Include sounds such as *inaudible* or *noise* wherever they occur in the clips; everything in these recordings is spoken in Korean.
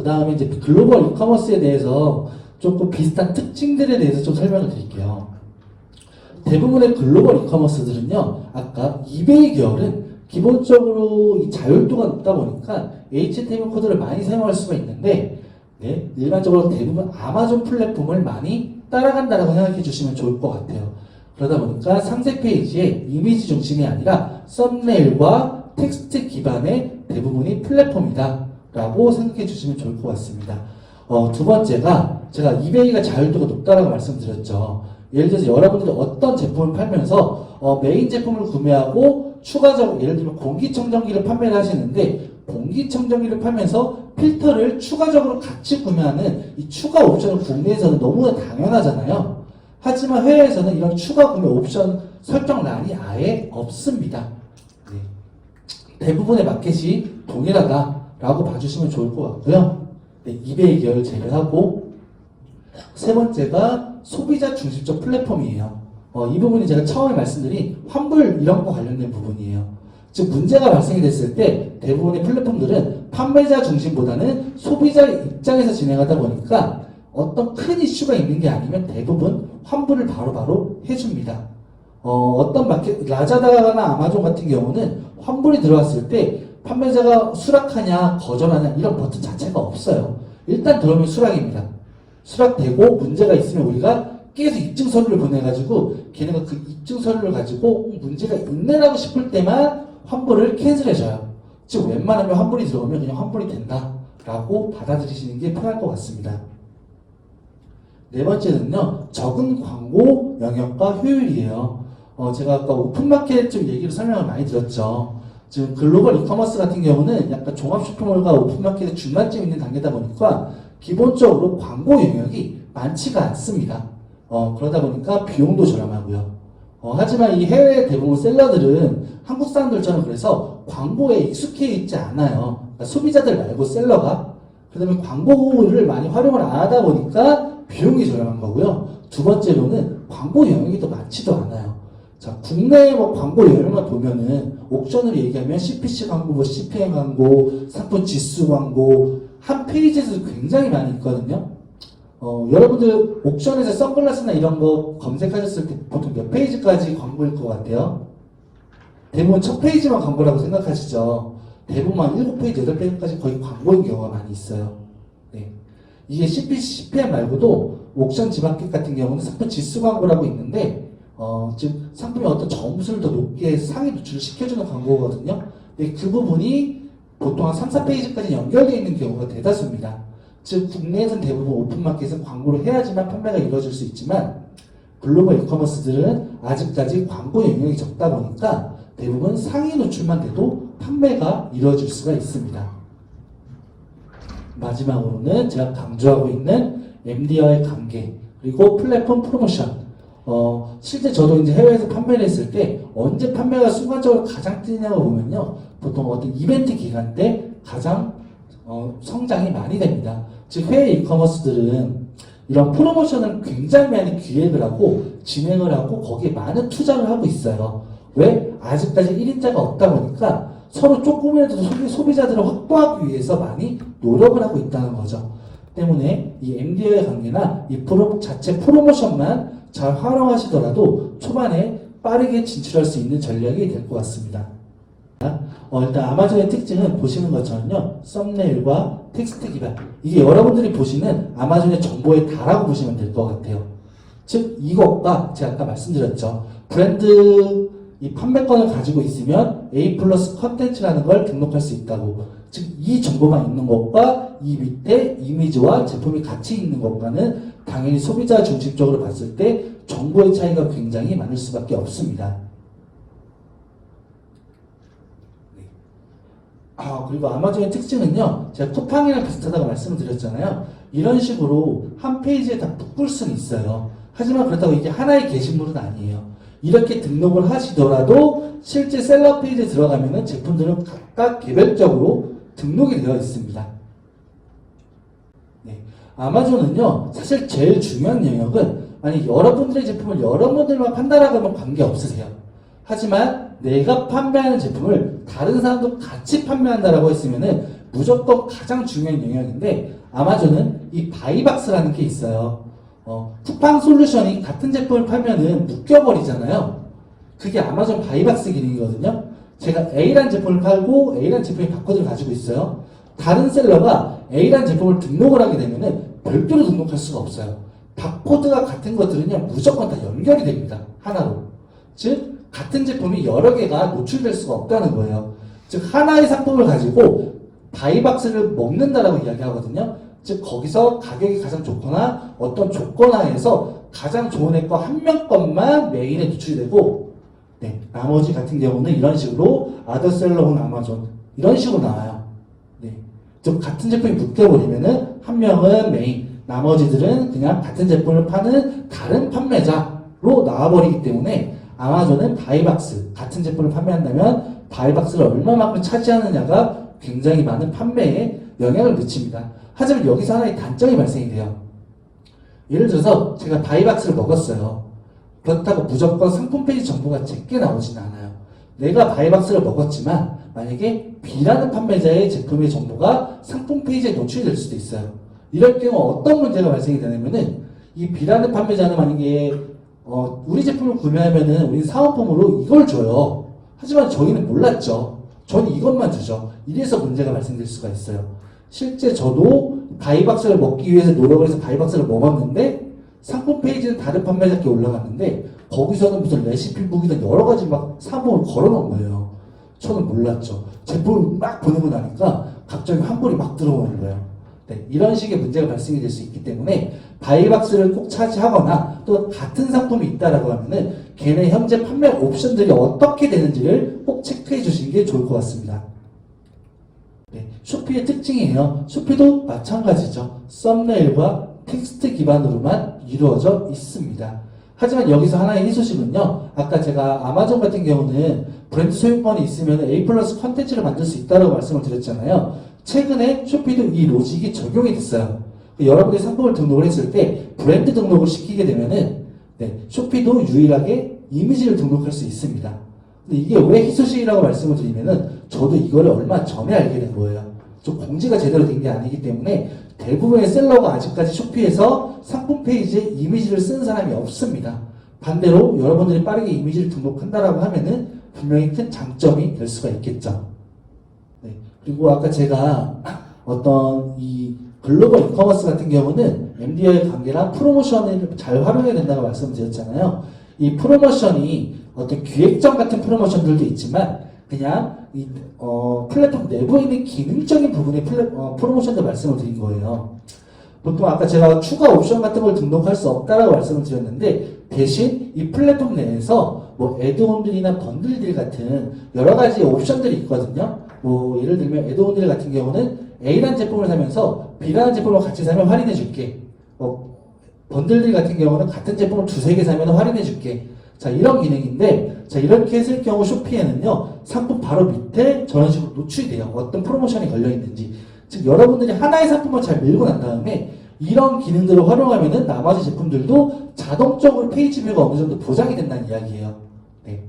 그 다음에 이제 글로벌 이커머스에 대해서 조금 비슷한 특징들에 대해서 좀 설명을 드릴게요. 대부분의 글로벌 이커머스들은요, 아까 이베이 계열은 기본적으로 이 자율도가 높다 보니까 HTML 코드를 많이 사용할 수가 있는데, 네, 일반적으로 대부분 아마존 플랫폼을 많이 따라간다라고 생각해 주시면 좋을 것 같아요. 그러다 보니까 상세 페이지에 이미지 중심이 아니라 썸네일과 텍스트 기반의 대부분이 플랫폼이다. 라고 생각해 주시면 좋을 것 같습니다. 어, 두 번째가 제가 이베이가 자율도가 높다라고 말씀드렸죠. 예를 들어서 여러분들이 어떤 제품을 팔면서 어, 메인 제품을 구매하고 추가적으로 예를 들면 공기청정기를 판매를 하시는데 공기청정기를 팔면서 필터를 추가적으로 같이 구매하는 이 추가 옵션을 국내에서는 너무나 당연하잖아요. 하지만 해외에서는 이런 추가 구매 옵션 설정란이 아예 없습니다. 네. 대부분의 마켓이 동일하다 라고 봐주시면 좋을 것 같고요. 네, 이베이 계열 제외하고 세 번째가 소비자 중심적 플랫폼이에요. 어, 이 부분이 제가 처음에 말씀드린 환불 이런 거 관련된 부분이에요. 즉 문제가 발생이 됐을 때 대부분의 플랫폼들은 판매자 중심보다는 소비자 입장에서 진행하다 보니까 어떤 큰 이슈가 있는 게 아니면 대부분 환불을 바로바로 해줍니다. 어, 어떤 마켓, 라자다나 아마존 같은 경우는 환불이 들어왔을 때 판매자가 수락하냐, 거절하냐, 이런 버튼 자체가 없어요. 일단 들어오면 수락입니다. 수락되고 문제가 있으면 우리가 계속 입증 서류를 보내가지고 걔네가 그 입증 서류를 가지고 문제가 있네라고 싶을 때만 환불을 캔슬해줘요. 즉 웬만하면 환불이 들어오면 그냥 환불이 된다라고 받아들이시는 게 편할 것 같습니다. 네 번째는요, 적은 광고 영역과 효율이에요. 어, 제가 아까 오픈마켓 좀 얘기를 설명을 많이 드렸죠. 지금 글로벌 이커머스 같은 경우는 약간 종합 쇼핑몰과 오픈마켓의 중간쯤 있는 단계다 보니까 기본적으로 광고 영역이 많지가 않습니다. 어, 그러다 보니까 비용도 저렴하고요. 어, 하지만 이 해외 대부분 셀러들은 한국 사람들처럼 그래서 광고에 익숙해 있지 않아요. 그러니까 소비자들 말고 셀러가. 그 다음에 광고를 많이 활용을 안 하다 보니까 비용이 저렴한 거고요. 두 번째로는 광고 영역이 더 많지도 않아요. 자, 국내 뭐 광고 영역만 보면은 옥션으로 얘기하면 CPC 광고, 뭐 CPM 광고, 상품 지수 광고 한 페이지에서 굉장히 많이 있거든요. 어, 여러분들 옥션에서 선글라스나 이런 거 검색하셨을 때 보통 몇 페이지까지 광고일 것 같아요? 대부분 첫 페이지만 광고라고 생각하시죠. 대부분 한 7페이지, 8페이지까지 거의 광고인 경우가 많이 있어요. 네. 이게 CPC, CPM 말고도 옥션 지마켓 같은 경우는 상품 지수 광고라고 있는데 어, 즉 상품의 어떤 점수를 더 높게 상위 노출을 시켜주는 광고거든요. 근데 그 부분이 보통 한 3, 4페이지까지 연결되어 있는 경우가 대다수입니다. 즉 국내에서는 대부분 오픈마켓은 광고를 해야지만 판매가 이루어질 수 있지만 글로벌 이커머스들은 아직까지 광고 영역이 적다 보니까 대부분 상위 노출만 돼도 판매가 이루어질 수가 있습니다. 마지막으로는 제가 강조하고 있는 MD와의 관계 그리고 플랫폼 프로모션 어, 실제 저도 이제 해외에서 판매를 했을 때 언제 판매가 순간적으로 가장 뛰냐고 보면요. 보통 어떤 이벤트 기간 때 가장 어, 성장이 많이 됩니다. 즉 해외 이커머스들은 이런 프로모션을 굉장히 많이 기획을 하고 진행을 하고 거기에 많은 투자를 하고 있어요. 왜? 아직까지 1인자가 없다 보니까 서로 조금이라도 소비, 소비자들을 확보하기 위해서 많이 노력을 하고 있다는 거죠. 때문에 이 MD와의 관계나 이 프로 자체 프로모션만 잘 활용하시더라도 초반에 빠르게 진출할 수 있는 전략이 될 것 같습니다. 어, 일단 아마존의 특징은 보시는 것처럼요, 썸네일과 텍스트 기반. 이게 여러분들이 보시는 아마존의 정보의 다라고 보시면 될 것 같아요. 즉, 이것과 제가 아까 말씀드렸죠. 브랜드 이 판매권을 가지고 있으면 A 플러스 컨텐츠라는 걸 등록할 수 있다고. 즉, 이 정보가 있는 것과 이 밑에 이미지와 제품이 같이 있는 것과는 당연히 소비자 중심적으로 봤을 때 정보의 차이가 굉장히 많을 수밖에 없습니다. 네. 아, 그리고 아마존의 특징은요, 제가 쿠팡이랑 비슷하다고 말씀을 드렸잖아요. 이런 식으로 한 페이지에 다 묶을 수는 있어요. 하지만 그렇다고 이게 하나의 게시물은 아니에요. 이렇게 등록을 하시더라도 실제 셀러 페이지에 들어가면은 제품들은 각각 개별적으로 등록이 되어 있습니다. 네. 아마존은요, 사실 제일 중요한 영역은 아니 여러분들의 제품을 여러분들만 판단하면 관계 없으세요. 하지만 내가 판매하는 제품을 다른 사람도 같이 판매한다라고 했으면은 무조건 가장 중요한 영역인데 아마존은 이 바이박스라는 게 있어요. 어, 쿠팡 솔루션이 같은 제품을 팔면은 묶여버리잖아요. 그게 아마존 바이박스 기능이거든요. 제가 A란 제품을 팔고 A란 제품의 바코드를 가지고 있어요. 다른 셀러가 A란 제품을 등록을 하게 되면은 별도로 등록할 수가 없어요. 바코드가 같은 것들은요 무조건 다 연결이 됩니다. 하나로. 즉 같은 제품이 여러 개가 노출될 수가 없다는 거예요. 즉 하나의 상품을 가지고 바이박스를 먹는다라고 이야기하거든요. 즉 거기서 가격이 가장 좋거나 어떤 조건 하에서 가장 좋은 애 거 한 명 것만 메인에 노출이 되고 네, 나머지 같은 경우는 이런 식으로 아더셀러 혹은 아마존 이런 식으로 나와요. 네, 즉 같은 제품이 묶여버리면은 한 명은 메인, 나머지들은 그냥 같은 제품을 파는 다른 판매자로 나와버리기 때문에 아마존은 바이박스 같은 제품을 판매한다면 바이박스를 얼마만큼 차지하느냐가 굉장히 많은 판매에 영향을 미칩니다. 하지만 여기서 하나의 단점이 발생이 돼요. 예를 들어서 제가 바이박스를 먹었어요. 그렇다고 무조건 상품 페이지 정보가 제게 나오지는 않아요. 내가 바이박스를 먹었지만 만약에 B라는 판매자의 제품의 정보가 상품 페이지에 노출이 될 수도 있어요. 이럴 경우 어떤 문제가 발생이 되냐면은 이 B라는 판매자는 만약에 어, 우리 제품을 구매하면은 우리 사은품으로 이걸 줘요. 하지만 저희는 몰랐죠. 저는 이것만 주죠. 이래서 문제가 발생될 수가 있어요. 실제 저도 바이박스를 먹기 위해서 노력을 해서 바이박스를 먹었는데 상품 페이지는 다른 판매자께 올라갔는데 거기서는 무슨 레시피북이든 여러 가지 막 사본을 걸어놓은 거예요. 저는 몰랐죠. 제품을 막 보내고 나니까 갑자기 환불이 막 들어오는 거예요. 네, 이런 식의 문제가 발생이 될 수 있기 때문에 바이박스를 꼭 차지하거나 또 같은 상품이 있다라고 하면은 걔네 현재 판매 옵션들이 어떻게 되는지를 꼭 체크해 주시는 게 좋을 것 같습니다. 네, 쇼피의 특징이에요. 쇼피도 마찬가지죠. 썸네일과 텍스트 기반으로만 이루어져 있습니다. 하지만 여기서 하나의 희소식은요. 아까 제가 아마존 같은 경우는 브랜드 소유권이 있으면 A 플러스 컨텐츠를 만들 수 있다고 말씀을 드렸잖아요. 최근에 쇼피도 이 로직이 적용이 됐어요. 여러분이 상품을 등록을 했을 때 브랜드 등록을 시키게 되면은 네, 쇼피도 유일하게 이미지를 등록할 수 있습니다. 근데 이게 왜 희소식이라고 말씀을 드리면은 저도 이거를 얼마 전에 알게 된 거예요. 좀 공지가 제대로 된 게 아니기 때문에 대부분의 셀러가 아직까지 쇼피에서 상품 페이지에 이미지를 쓰는 사람이 없습니다. 반대로 여러분들이 빠르게 이미지를 등록한다라고 하면은 분명히 큰 장점이 될 수가 있겠죠. 네. 그리고 아까 제가 *laughs* 어떤 이 글로벌 이커머스 같은 경우는 MD와의 관계랑 프로모션을 잘 활용해야 된다고 말씀드렸잖아요. 이 프로모션이 어떤 기획점 같은 프로모션들도 있지만 그냥 이 어, 플랫폼 내부에 있는 기능적인 부분의 플랫, 어, 프로모션도 말씀을 드린 거예요. 보통 아까 제가 추가 옵션 같은 걸 등록할 수 없다라고 말씀을 드렸는데 대신 이 플랫폼 내에서 뭐 애드온들이나 번들들 같은 여러 가지 옵션들이 있거든요. 뭐 예를 들면 애드온들 같은 경우는 A라는 제품을 사면서 B라는 제품을 같이 사면 할인해 줄게. 뭐 번들들 같은 경우는 같은 제품을 두세 개 사면 할인해 줄게. 자, 이런 기능인데, 자, 이렇게 했을 경우 쇼피에는요, 상품 바로 밑에 저런 식으로 노출이 돼요. 어떤 프로모션이 걸려 있는지. 즉, 여러분들이 하나의 상품을 잘 밀고 난 다음에, 이런 기능들을 활용하면은 나머지 제품들도 자동적으로 페이지 뷰가 어느 정도 보장이 된다는 이야기예요. 네.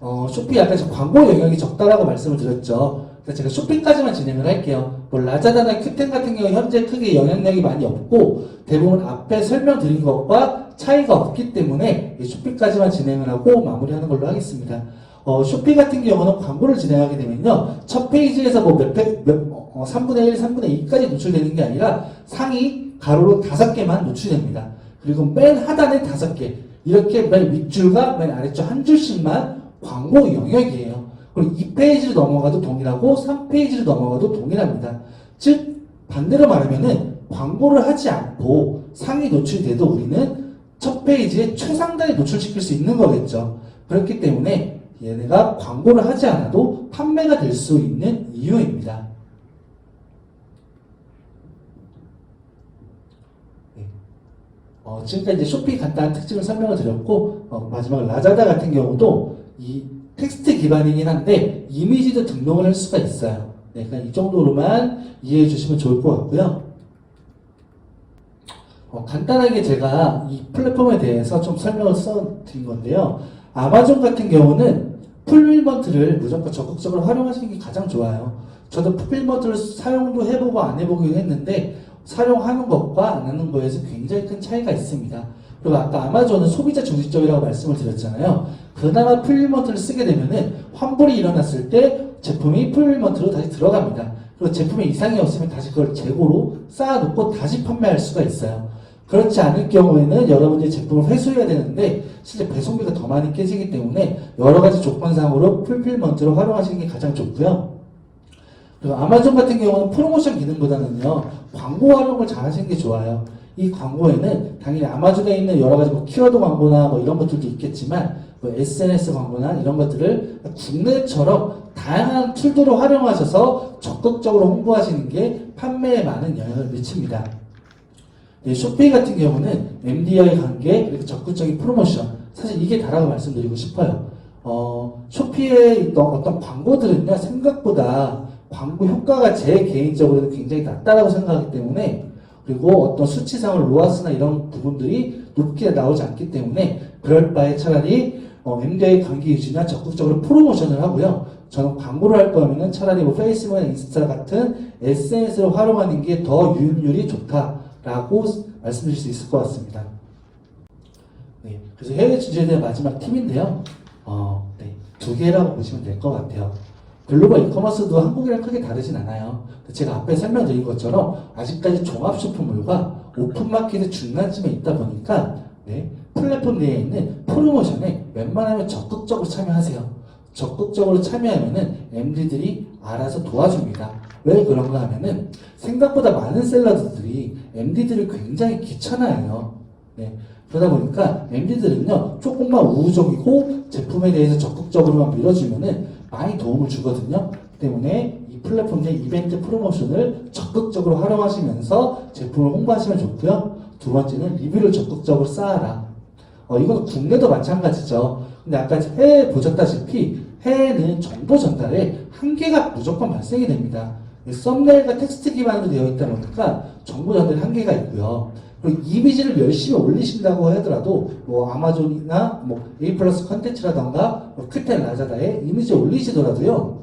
어, 쇼피 아까 저 광고 영역이 적다라고 말씀을 드렸죠. 제가 쇼핑까지만 진행을 할게요. 뭐 라자다나 큐텐 같은 경우 현재 크게 영향력이 많이 없고 대부분 앞에 설명드린 것과 차이가 없기 때문에 이 쇼핑까지만 진행을 하고 마무리하는 걸로 하겠습니다. 어, 쇼핑 같은 경우는 광고를 진행하게 되면요. 첫 페이지에서 뭐 몇, 페, 몇 어, 3분의 1, 3분의 2까지 노출되는 게 아니라 상위 가로로 다섯 개만 노출됩니다. 그리고 맨 하단에 다섯 개. 이렇게 맨 윗줄과 맨 아래쪽 한 줄씩만 광고 영역이에요. 그리고 2페이지로 넘어가도 동일하고 3페이지로 넘어가도 동일합니다. 즉 반대로 말하면은 광고를 하지 않고 상위 노출돼도 우리는 첫 페이지에 최상단에 노출시킬 수 있는 거겠죠. 그렇기 때문에 얘네가 광고를 하지 않아도 판매가 될 수 있는 이유입니다. 네. 어, 지금까지 이제 쇼피 간단한 특징을 설명을 드렸고 어, 마지막 라자다 같은 경우도 이 텍스트 기반이긴 한데 이미지도 등록을 할 수가 있어요. 네, 그냥 이 정도로만 이해해 주시면 좋을 것 같고요. 어, 간단하게 제가 이 플랫폼에 대해서 좀 설명을 써드린 건데요. 아마존 같은 경우는 풀밀먼트를 무조건 적극적으로 활용하시는 게 가장 좋아요. 저도 풀필먼트를 사용도 해보고 안 해보긴 했는데 사용하는 것과 안 하는 거에서 굉장히 큰 차이가 있습니다. 그리고 아까 아마존은 소비자 중심적이라고 말씀을 드렸잖아요. 그나마 풀필먼트를 쓰게 되면은 환불이 일어났을 때 제품이 풀필먼트로 다시 들어갑니다. 그리고 제품에 이상이 없으면 다시 그걸 재고로 쌓아놓고 다시 판매할 수가 있어요. 그렇지 않을 경우에는 여러분들이 제품을 회수해야 되는데 실제 배송비가 더 많이 깨지기 때문에 여러 가지 조건상으로 풀필먼트를 활용하시는 게 가장 좋고요. 그리고 아마존 같은 경우는 프로모션 기능보다는요 광고 활용을 잘 하시는 게 좋아요. 이 광고에는 당연히 아마존에 있는 여러 가지 뭐 키워드 광고나 뭐 이런 것들도 있겠지만 뭐 SNS 광고나 이런 것들을 국내처럼 다양한 툴들을 활용하셔서 적극적으로 홍보하시는 게 판매에 많은 영향을 미칩니다. 네, 쇼페이 같은 경우는 MD와의 관계, 그리고 적극적인 프로모션. 사실 이게 다라고 말씀드리고 싶어요. 어, 쇼피에 있던 어떤 광고들은요, 생각보다 광고 효과가 제 개인적으로는 굉장히 낮다라고 생각하기 때문에, 그리고 어떤 수치상을 로아스나 이런 부분들이 높게 나오지 않기 때문에, 그럴 바에 차라리 어, MD와의 관계 유지나 적극적으로 프로모션을 하고요. 저는 광고를 할 거면은 차라리 뭐 페이스북이나 인스타 같은 SNS를 활용하는 게 더 유입률이 좋다 라고 말씀드릴 수 있을 것 같습니다. 네, 그래서 해외 진출에 대한 마지막 팁인데요. 어, 네, 두 개라고 보시면 될 것 같아요. 글로벌 이커머스도 한국이랑 크게 다르진 않아요. 제가 앞에 설명드린 것처럼 아직까지 종합 쇼핑몰과 오픈마켓의 중간쯤에 있다 보니까 네, 플랫폼 내에 있는 프로모션에 웬만하면 적극적으로 참여하세요. 적극적으로 참여하면은 MD들이 알아서 도와줍니다. 왜 그런가 하면은 생각보다 많은 셀러들이 MD들을 굉장히 귀찮아해요. 네. 그러다 보니까 MD들은요 조금만 우호적이고 제품에 대해서 적극적으로만 밀어주면은 많이 도움을 주거든요. 때문에 이 플랫폼 내 이벤트 프로모션을 적극적으로 활용하시면서 제품을 홍보하시면 좋고요. 두 번째는 리뷰를 적극적으로 쌓아라. 어, 이건 국내도 마찬가지죠. 근데 아까 해외 보셨다시피 해외는 정보 전달에 한계가 무조건 발생이 됩니다. 썸네일과 텍스트 기반으로 되어 있다 보니까 정보 전달에 한계가 있고요. 그리고 이미지를 열심히 올리신다고 하더라도 뭐 아마존이나 뭐 A 플러스 컨텐츠라던가 뭐 크텐 라자다에 이미지 올리시더라도요.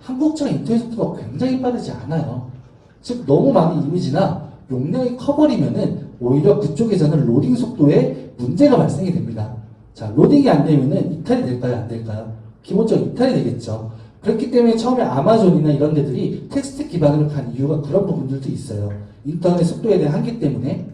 한국처럼 인터넷 속도가 굉장히 빠르지 않아요. 즉 너무 많은 이미지나 용량이 커버리면은 오히려 그쪽에서는 로딩 속도에 문제가 발생이 됩니다. 자, 로딩이 안 되면은 이탈이 될까요? 안 될까요? 기본적으로 이탈이 되겠죠. 그렇기 때문에 처음에 아마존이나 이런 데들이 텍스트 기반으로 간 이유가 그런 부분들도 있어요. 인터넷 속도에 대한 한계 때문에.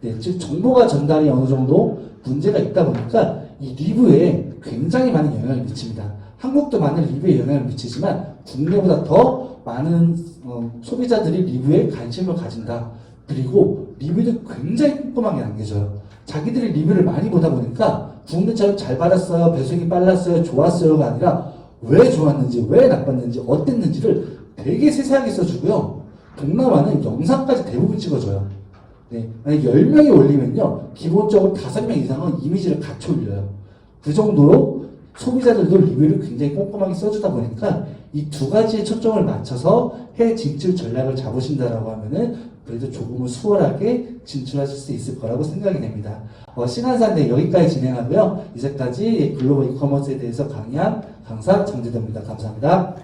네, 즉 정보가 전달이 어느 정도 문제가 있다 보니까 이 리뷰에 굉장히 많은 영향을 미칩니다. 한국도 많은 리뷰에 영향을 미치지만 국내보다 더 많은 어, 소비자들이 리뷰에 관심을 가진다. 그리고 리뷰도 굉장히 꼼꼼하게 남겨줘요. 자기들이 리뷰를 많이 보다 보니까 국내처럼 잘 받았어요, 배송이 빨랐어요, 좋았어요가 아니라 왜 좋았는지, 왜 나빴는지, 어땠는지를 되게 세세하게 써주고요. 동남아는 영상까지 대부분 찍어줘요. 네, 만약 10명이 올리면요, 기본적으로 5명 이상은 이미지를 같이 올려요. 그 정도로 소비자들도 리뷰를 굉장히 꼼꼼하게 써주다 보니까 이 두 가지에 초점을 맞춰서 해외 진출 전략을 잡으신다라고 하면은 그래도 조금은 수월하게 진출하실 수 있을 거라고 생각이 됩니다. 어, 신한산대 여기까지 진행하고요. 이제까지 글로벌 이커머스에 대해서 강의한 강사 정재도입니다. 감사합니다.